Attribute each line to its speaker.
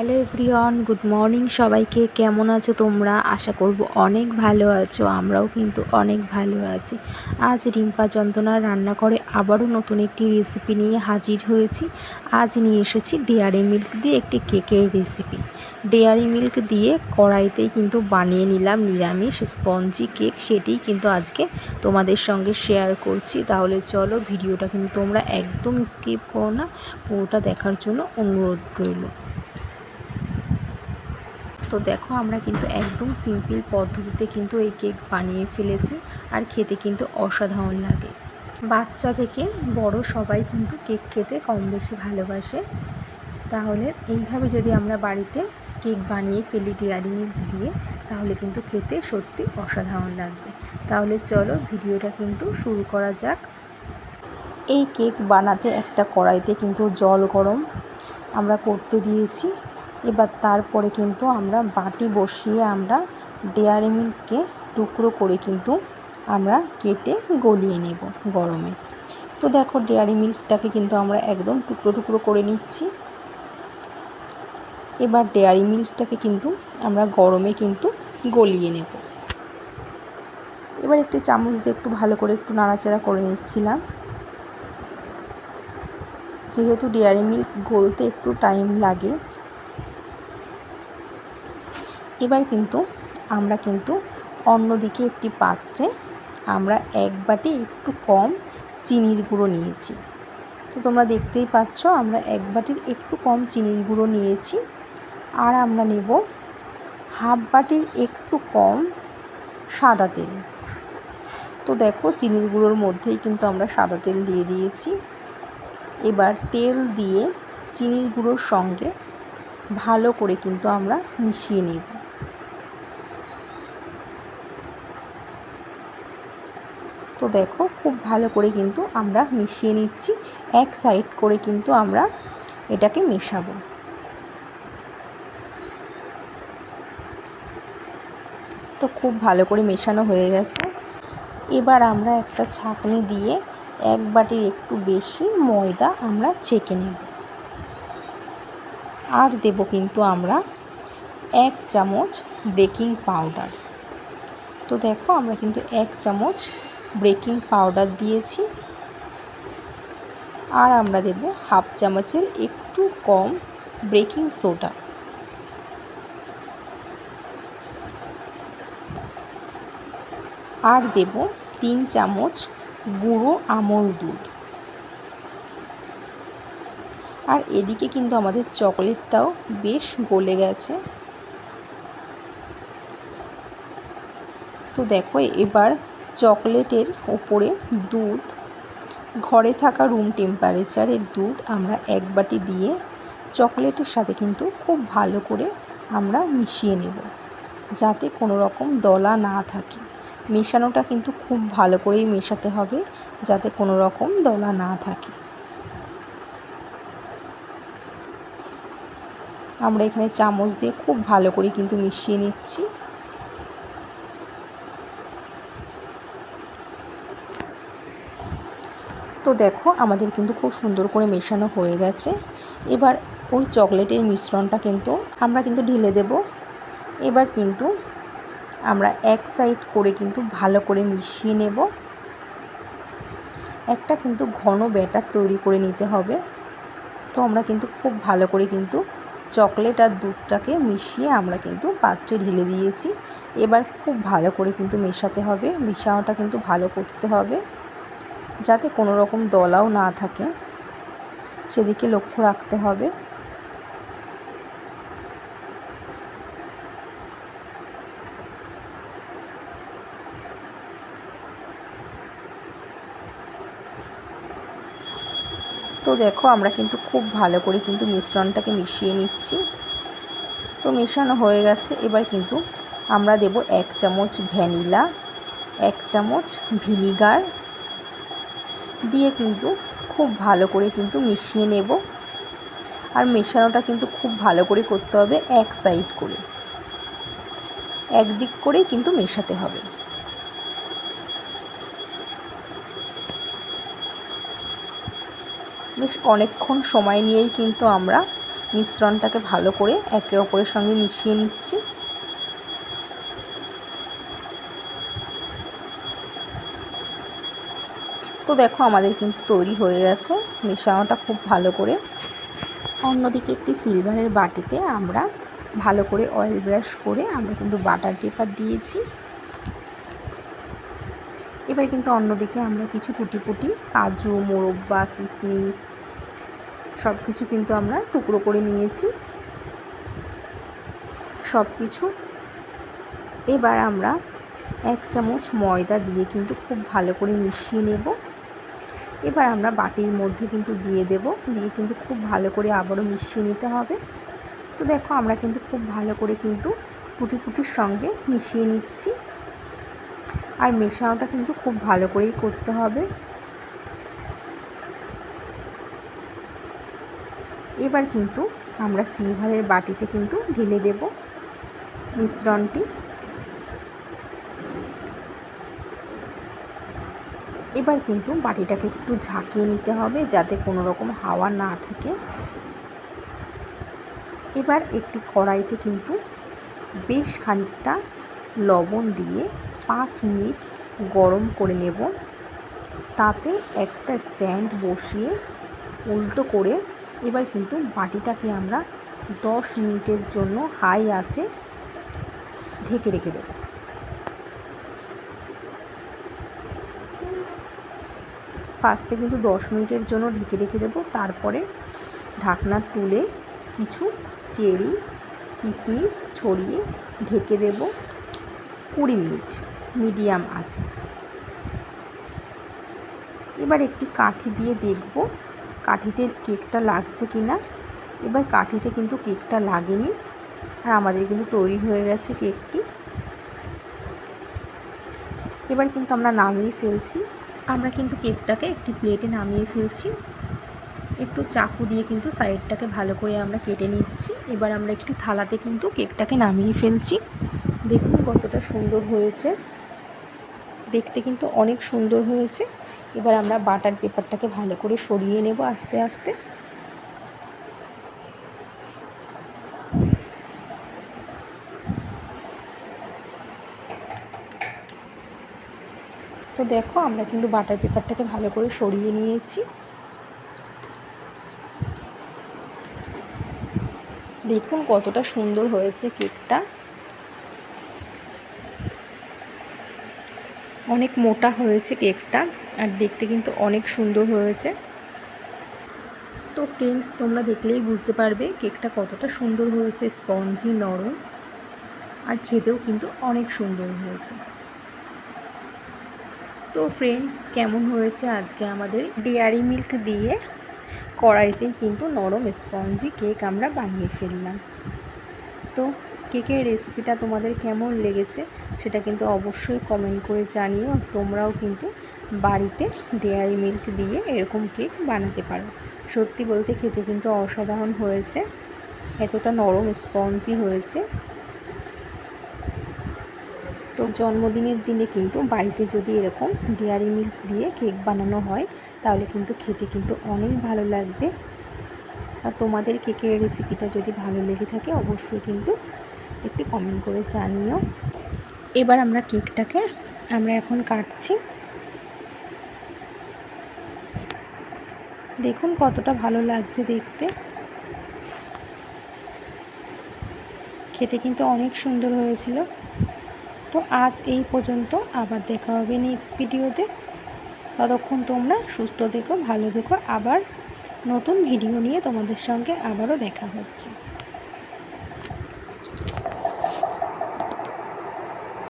Speaker 1: Hello everyone good morning সবাইকে কেমন আছো তোমরা? আশা করব অনেক ভালো আছো, আমরাও কিন্তু অনেক ভালো আছি। আজ রিম্পা যন্ত্রণা রান্না করে আবারও নতুন একটি রেসিপি নিয়ে হাজির হয়েছি। আজ নিয়ে এসেছি ডেয়ারি মিল্ক দিয়ে একটি কেকের রেসিপি ডেয়ারি মিল্ক দিয়ে কড়াইতেই কিন্তু বানিয়ে নিলাম নিরামিষ স্পঞ্জি কেক সেটি কিন্তু আজকে তোমাদের সঙ্গে শেয়ার করছি। তাহলে চলো ভিডিওটা কিন্তু তোমরা একদম স্কিপ করো না, পুরোটা দেখার জন্য অনুরোধ রইল। তো দেখো, আমরা কিন্তু একদম সিম্পল পদ্ধতিতে কিন্তু এই কেক বানিয়ে ফেলেছি আর খেতে কিন্তু অসাধারণ লাগে। বাচ্চা থেকে বড় সবাই কিন্তু কেক খেতে কম বেশি ভালোবাসে। তাহলে এইভাবে যদি আমরা বাড়িতে কেক বানিয়ে ফেলি ডেয়ারি মিল্ক দিয়ে, তাহলে কিন্তু খেতে সত্যি অসাধারণ লাগবে। তাহলে চলো ভিডিওটা কিন্তু শুরু করা যাক। এই কেক বানাতে একটা কড়াইতে কিন্তু জল গরম আমরা করতে দিয়েছি। এবার তারপরে কিন্তু আমরা বাটি বসিয়ে আমরা ডেয়ারি মিল্ককে টুকরো করে কিন্তু আমরা কেটে গলিয়ে নেব গরমে। তো দেখো ডেয়ারি মিল্কটাকে কিন্তু আমরা একদম টুকরো টুকরো করে নিচ্ছি। এবার ডেয়ারি মিল্কটাকে কিন্তু আমরা গরমে কিন্তু গলিয়ে নেব। এবার একটি চামচ দিয়ে একটু ভালো করে একটু নাড়াচাড়া করে নিচ্ছিলাম। যেহেতু ডেয়ারি মিল্ক গলতে একটু টাইম লাগে এবার কিন্তু আমরা কিন্তু অন্যদিকে একটি পাত্রে আমরা এক বাটি একটু কম চিনির গুঁড়ো নিয়েছি। তো তোমরা দেখতেই পাচ্ছ আমরা এক বাটির একটু কম চিনির গুঁড়ো নিয়েছি আর আমরা নেব হাফ বাটির একটু কম সাদা তেল। তো দেখো চিনির গুঁড়োর মধ্যেই কিন্তু আমরা সাদা তেল দিয়ে দিয়েছি। এবার তেল দিয়ে চিনির গুঁড়োর সঙ্গে ভালো করে কিন্তু আমরা মিশিয়ে নেব। তো দেখো, খুব ভালো করে কিন্তু আমরা মিশিয়ে নিচ্ছি। এক সাইড করে কিন্তু আমরা এটাকে মেশাবো। তো খুব ভালো করে মেশানো হয়ে গেছে। এবার আমরা একটা ছাঁকনি দিয়ে এক বাটির একটু বেশি ময়দা আমরা ছেঁকে নেব। আর দেব কিন্তু আমরা এক চামচ বেকিং পাউডার। তো দেখো, আমরা কিন্তু এক চামচ বেকিং পাউডার দিয়েছি। আর আমরা দেব হাফ চামচের একটু কম বেকিং সোডা। আর দেব তিন চামচ গুঁড়ো আমল দুধ। আর এদিকে কিন্তু আমাদের চকলেটটাও বেশ গলে গেছে। তো দেখো, এবার চকলেটের ওপরে দুধ, ঘরে থাকা রুম টেম্পারেচারের দুধ আমরা এক বাটি দিয়ে চকলেটের সাথে কিন্তু খুব ভালো করে আমরা মিশিয়ে নেব। যাতে কোনো রকম দলা না থাকে। মেশানোটা কিন্তু খুব ভালো করেই মেশাতে হবে, যাতে কোনো রকম দলা না থাকে। আমরা এখানে চামচ দিয়ে খুব ভালো করে কিন্তু মিশিয়ে নিচ্ছি। তো দেখো, আমাদের কিন্তু খুব সুন্দর করে মেশানো হয়ে গেছে। এবার ওই চকলেটের মিশ্রণটা কিন্তু আমরা কিন্তু ঢেলে দেব। এবার কিন্তু আমরা এক সাইড করে কিন্তু ভালো করে মিশিয়ে নেব। একটা কিন্তু ঘন ব্যাটার তৈরি করে নিতে হবে। তো আমরা কিন্তু খুব ভালো করে কিন্তু চকলেট আর দুধটাকে মিশিয়ে আমরা কিন্তু পাত্রে ঢেলে দিয়েছি। এবার খুব ভালো করে কিন্তু মেশাতে হবে। মেশানোটা কিন্তু ভালো করতে হবে। যাতে কোনো রকম দলাও না থাকে। সেদিকে লক্ষ্য রাখতে হবে। তো দেখো, আমরা কিন্তু খুব ভালো করে কিন্তু মিশ্রণটাকে মিশিয়ে নিচ্ছি। তো মেশানো হয়ে গেছে। এবার কিন্তু আমরা দেব এক চামচ ভ্যানিলা, এক চামচ ভিনিগার দিয়ে কিন্তু খুব ভালো করে কিন্তু মিশিয়ে নেব। আর মেশানোটা কিন্তু খুব ভালো করে করতে হবে এক সাইড করে। একদিক করেই কিন্তু মেশাতে হবে। বেশ অনেকক্ষণ সময় নিয়েই কিন্তু আমরা মিশ্রণটাকে ভালো করে একে অপরের সঙ্গে মিশিয়ে নিচ্ছি। তো দেখো আমাদের কিন্তু তৈরি হয়ে গেছে মেশানোটা খুব ভালো করে। অন্যদিকে একটি সিলভারের বাটিতে আমরা ভালো করে অয়েল ব্রাশ করে আমরা কিন্তু বাটার পেপার দিয়েছি। এবার কিন্তু অন্যদিকে আমরা কিছু টুটি পুটি কাজু, মোরব্বা, কিশমিশ সব কিছু কিন্তু আমরা টুকরো করে নিয়েছি। সব কিছু এবার আমরা এক চামচ ময়দা দিয়ে কিন্তু খুব ভালো করে মিশিয়ে নেব। এবার আমরা বাটির মধ্যে কিন্তু দিয়ে দেব, দিয়ে কিন্তু খুব ভালো করে আবারও মিশিয়ে নিতে হবে। তো দেখো আমরা কিন্তু খুব ভালো করে কিন্তু টুটি পুটির সঙ্গে মিশিয়ে নিচ্ছি। আর মেশানোটা কিন্তু খুব ভালো করেই করতে হবে। এবার কিন্তু আমরা সিলভারের বাটিতে কিন্তু ঢেলে দেব মিশ্রণটি। এবার কিন্তু বাটিটাকে একটু ঝাঁকিয়ে নিতে হবে যাতে কোনো রকম হাওয়া না থাকে। এবার একটি কড়াইতে কিন্তু বেশ খানিকটা লবণ দিয়ে পাঁচ মিনিট গরম করে নেব। তাতে একটা স্ট্যান্ড বসিয়ে উল্টো করে এবার কিন্তু বাটিটাকে আমরা দশ মিনিটের জন্য হাই আছে ঢেকে রেখে দেব। ফার্স্টে কিন্তু দশ মিনিটের জন্য ঢেকে রেখে দেবো। তারপরে ঢাকনা তুলে কিছু চেরি, কিশমিশ ছড়িয়ে ঢেকে দেব কুড়ি মিনিট মিডিয়াম আছে। এবার একটি কাঠি দিয়ে দেখব কাঠিতে কেকটা লাগছে কি না এবার কাঠিতে কিন্তু কেকটা লাগেনি আর আমাদের কিন্তু তৈরি হয়ে গেছে কেকটি। এবার কিন্তু আমরা নামিয়ে ফেলছি। আমরা কিন্তু কেকটাকে একটি প্লেটে নামিয়ে ফেলছি। একটু চাকু দিয়ে কিন্তু সাইডটাকে ভালো করে আমরা কেটে নিচ্ছি। এবার আমরা একটি থালাতে কিন্তু কেকটাকে নামিয়ে ফেলছি। দেখুন কতটা সুন্দর হয়েছে। দেখতে কিন্তু অনেক সুন্দর হয়েছে। এবার আমরা বাটার পেপারটাকে ভালো করে সরিয়ে নেব আস্তে আস্তে। তো দেখো, আমরা কিন্তু বাটার পেপারটাকে ভালো করে সরিয়ে নিয়েছি। দেখুন কতটা সুন্দর হয়েছে কেকটা। অনেক মোটা হয়েছে কেকটা, আর দেখতে কিন্তু অনেক সুন্দর হয়েছে। তো ফ্রেন্ডস তোমরা দেখলেই বুঝতে পারবে কেকটা কতটা সুন্দর হয়েছে, স্পঞ্জি নরম, আর খেতেও কিন্তু অনেক সুন্দর হয়েছে। তো ফ্রেন্ডস কেমন হয়েছে আজকে আমাদের? ডেয়ারি মিল্ক দিয়ে কড়াইতে কিন্তু নরম স্পঞ্জি কেক আমরা বানিয়ে ফেললাম। তো কেকের রেসিপিটা তোমাদের কেমন লেগেছে সেটা কিন্তু অবশ্যই কমেন্ট করে জানিও। তোমরাও কিন্তু বাড়িতে ডেয়ারি মিল্ক দিয়ে এরকম কেক বানাতে পারো। সত্যি বলতে খেতে কিন্তু অসাধারণ হয়েছে। এতটা নরম স্পঞ্জি হয়েছে। তো জন্মদিনের দিনে কিন্তু বাড়িতে যদি এরকম ডেয়ারি মিল্ক দিয়ে কেক বানানো হয়, তাহলে কিন্তু খেতে কিন্তু অনেক ভালো লাগবে। আর তোমাদের কেকের রেসিপিটা যদি ভালো লেগে থাকে, অবশ্যই কিন্তু একটি কমেন্ট করে জানিও। এবার আমরা কেকটাকে, আমরা এখন কাটছি। দেখুন কতটা ভালো লাগছে দেখতে। খেতে কিন্তু অনেক সুন্দর হয়েছিল। তো আজ এই পর্যন্ত। আবার দেখা হবে নেক্সট ভিডিওতে ততক্ষণ তোমরা সুস্থ দেখো ভালো দেখো আবার নতুন ভিডিও নিয়ে তোমাদের সঙ্গে আবারও দেখা হচ্ছে।